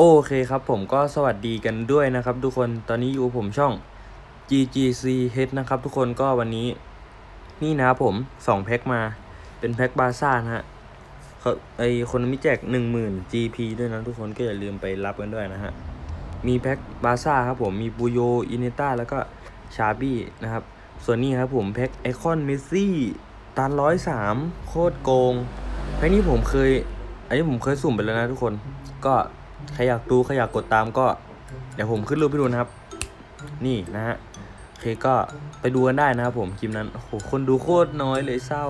โอเคครับผมก็สวัสดีกันด้วยนะครับ ทุกคนตอนนี้อยู่ผมช่อง GGC H นะครับทุกคนก็วันนี้ นี่นะครับผมสองแพ็คมาเป็นแพ็คบาซ่านะฮะเขาไอคนมีแจกหนึ่งหมื่น GP ด้วยนะทุกคนก็อย่าลืมไปรับกันด้วยนะฮะ มีแพ็คบาซ่าครับผมมีบูโยอินเนต้าแล้วก็ชาบี้นะครับ ส่วนนี้ครับผมแพ็คไอคอนเมสซี่ตันร้อยสามโคตรโกงแพ็คนี้ผมเคย อันนี้ผมเคยสุ่มไปแล้วนะทุกคนก็ ใครอยากดูใครอยากกดตามก็ เดี๋ยวผมขึ้นรูปให้ดูนะครับ นี่นะฮะโอเคก็ไปดูกันได้นะครับผมคลิปนั้นโอ้โหคนดูโคตรน้อยเลยเศร้า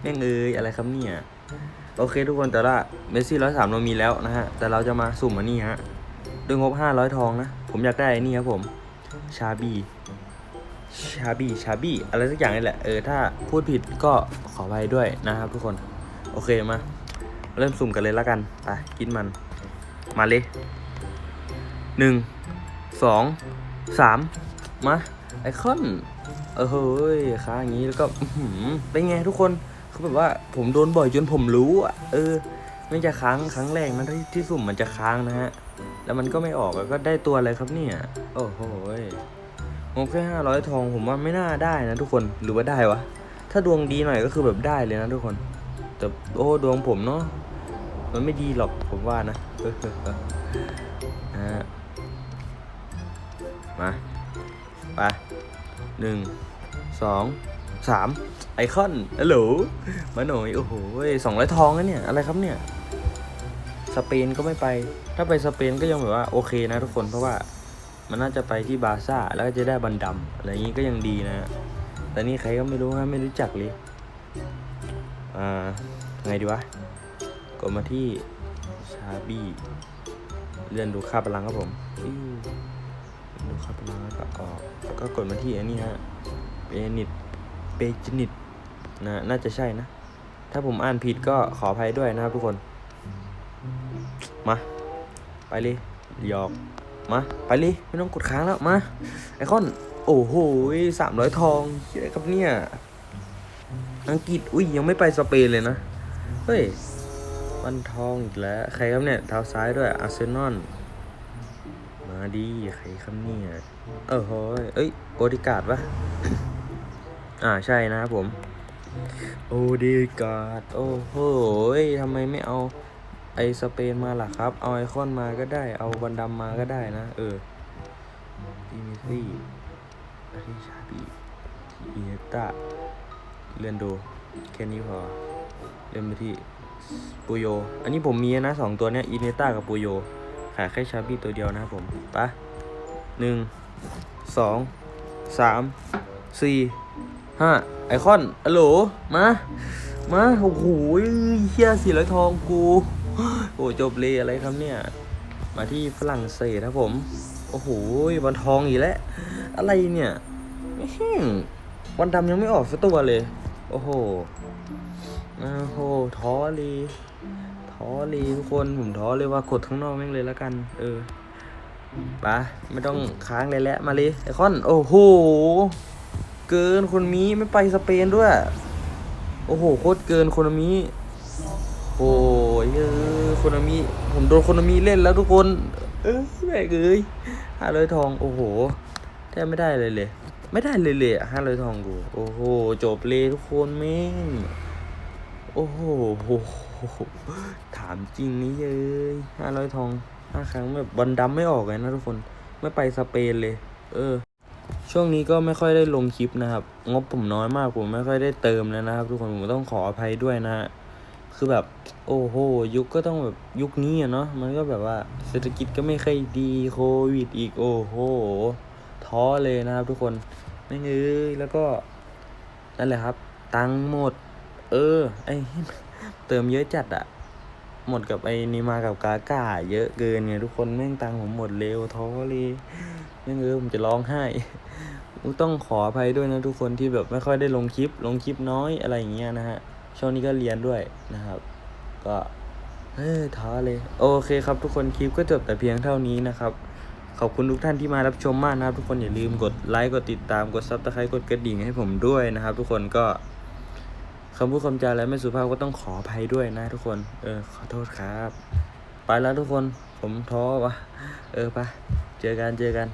แม่งเอ้ยอะไรครับเนี่ยโอเคทุกคนแต่ละเมสซี่ร้อยสามเรามีแล้วนะฮะแต่เราจะมาสุ่มอันนี้ฮะด้วยงบห้าร้อยทองนะผมอยากได้อันนี้ครับผมชาบีชาบีชาบีอะไรสักอย่างนี่แหละเออถ้าพูดผิดก็ขอไปด้วยนะครับทุกคน โอเคมา เริ่มสุ่มกันเลยแล้วกันไปกินมัน มาเลยหนึ่งสองสามมาไอคอนเออเฮ้ยค้างอย่างนี้แล้วก็เป็นไงทุกคนคือแบบว่าผมโดนบ่อยจนผมรู้อะเออไม่จะค้างครั้งแรกนะที่ที่สุ่มมันจะค้างนะฮะ แล้วมันก็ไม่ออกแล้วก็ได้ตัวอะไรครับเนี่ย โอ้โหงบแค่ห้าร้อยทองผมว่าไม่น่าได้นะทุกคนหรือว่าได้วะ ถ้าดวงดีหน่อยก็คือแบบได้เลยนะทุกคน แต่โอ้ดวงผมเนาะ มันไม่ดีหรอกผมว่านะมาไปหนึ่งสองสามไอคอนฮัลโหลมาหน่อยโอ้โหสองร้อยทองนะเนี่ย อะไรครับเนี่ย สเปนก็ไม่ไป ถ้าไปสเปนก็ยังแบบว่าโอเคนะทุกคนเพราะว่ามันน่าจะไปที่บาร์ซ่าแล้วก็จะได้บันดำอะไรอย่างนี้ก็ยังดีนะ แต่นี่ใครก็ไม่รู้นะไม่รู้จักเลย อ่า ไงดีวะ กดมาที่ชาบี้เลื่อนดูค่าพลังครับผมฟิวดูค่าพลังแล้วก็ออกแล้วก็กดมาที่อันนี้ฮะเปนิดเปจนิดนะน่าจะใช่นะ ถ้าผมอ่านผิดก็ขออภัยด้วยนะครับทุกคน มา ไปเลยหยอกมา ไปเลยไม่ต้องกดค้างแล้ว มา ไอคอน โอ้โหสามร้อยทองเชื่อครับเนี่ย อังกฤษ อุ้ยยังไม่ไปสเปนเลยนะ เฮ้ย วันทองอีกแล้ว ใครครับเนี่ยเท้าซ้ายด้วยอาร์เซนอลมาดีใครครับเนี่ยเออโหยเอ้ยโอดิการ์ดปะอ่าใช่นะครับผม โอดิการ์ดโอ้โหทำไมไม่เอาไอสเปนมาล่ะครับ เอาไอคอนมาก็ได้ เอาวันดำมาก็ได้นะ เออดิมิทรีอาริชาบีอิเนต้าเลื่อนดูแค่นี้พอเลื่อนไปที่ ปูโย อันนี้ผมมีนะสองตัวเนี้ยอินเนต้ากับปูโย ขายแค่ชาบี้ตัวเดียวนะครับผมปะหนึ่งสองสามสี่ห้าไอคอนอโหลมา มาโอ้โหเฮียสี่ร้อยทองกูโอ้จบเลยอะไรครับเนี่ย มาที่ฝรั่งเศสครับผม โอ้โหวันทองอีกแล้วอะไรเนี่ยวันดำยังไม่ออกสักตัวเลย โอ้โห โอ้โหท้อเลยท้อเลยทุกคนผมท้อเลยว่ากดข้างนอกแม่งเลยแล้วกัน เออไปะไม่ต้องค้างเลยแหละมาเลยไอคอน โอ้โห เกินคนมีไม่ไปสเปนด้วย โอ้โหโคตรเกินคนมีโอ้ยเออคนามิผมโดนคนามิเล่นแล้วทุกคน เออแม่เอ้ยห้าร้อยทองโอ้โหแทบไม่ได้เลยเลย ไม่ได้เลยเลยห้าร้อยทองกู โอ้โหจบเลยทุกคนแม่ง โอ้โห ถามจริงนี่เอ้ยห้าร้อยทองห้าครั้งแบบบอลดำไม่ออกเลยนะทุกคน ไม่ไปสเปนเลย เออ ช่วงนี้ก็ไม่ค่อยได้ลงคลิปนะครับ งบผมน้อยมากผมไม่ค่อยได้เติมเลยนะครับ ทุกคนผมต้องขออภัยด้วยนะฮะ คือแบบ โอ้โห ยุคก็ต้องแบบยุคนี้อะเนาะ มันก็แบบว่าเศรษฐกิจก็ไม่ค่อยดีโควิดอีก โอ้โห ท้อเลยนะครับ ทุกคนไม่เอ้ยแล้วก็นั่นแหละครับ ตังค์หมด เออ ไอเติมเยอะจัดอะหมดกับไอ้นีมากับกาก้า เยอะเกินไงทุกคนแม่งตังผมหมดเร็วท้อเลยแม่งเออผมจะร้องไห้ต้องขออภัยด้วยนะทุกคนที่แบบไม่ค่อยได้ลงคลิป ลงคลิปน้อยอะไรอย่างเงี้ยนะฮะช่วงนี้ก็เรียนด้วยนะครับ ก็เฮ้ยท้อเลย โอเคครับทุกคนคลิปก็จบแต่เพียงเท่านี้นะครับ ขอบคุณทุกท่านที่มารับชมมากนะครับ ทุกคนอย่าลืมกดไลค์กดติดตามกดซับสไครต์กดกระดิ่งให้ผมด้วยนะครับ ทุกคนก็ คำพูดคำจาและไม่สุภาพก็ต้องขออภัยด้วยนะทุกคน เออ ขอโทษครับ ไปแล้วทุกคน ผมท้อวะเออไปะเจอกันเจอกัน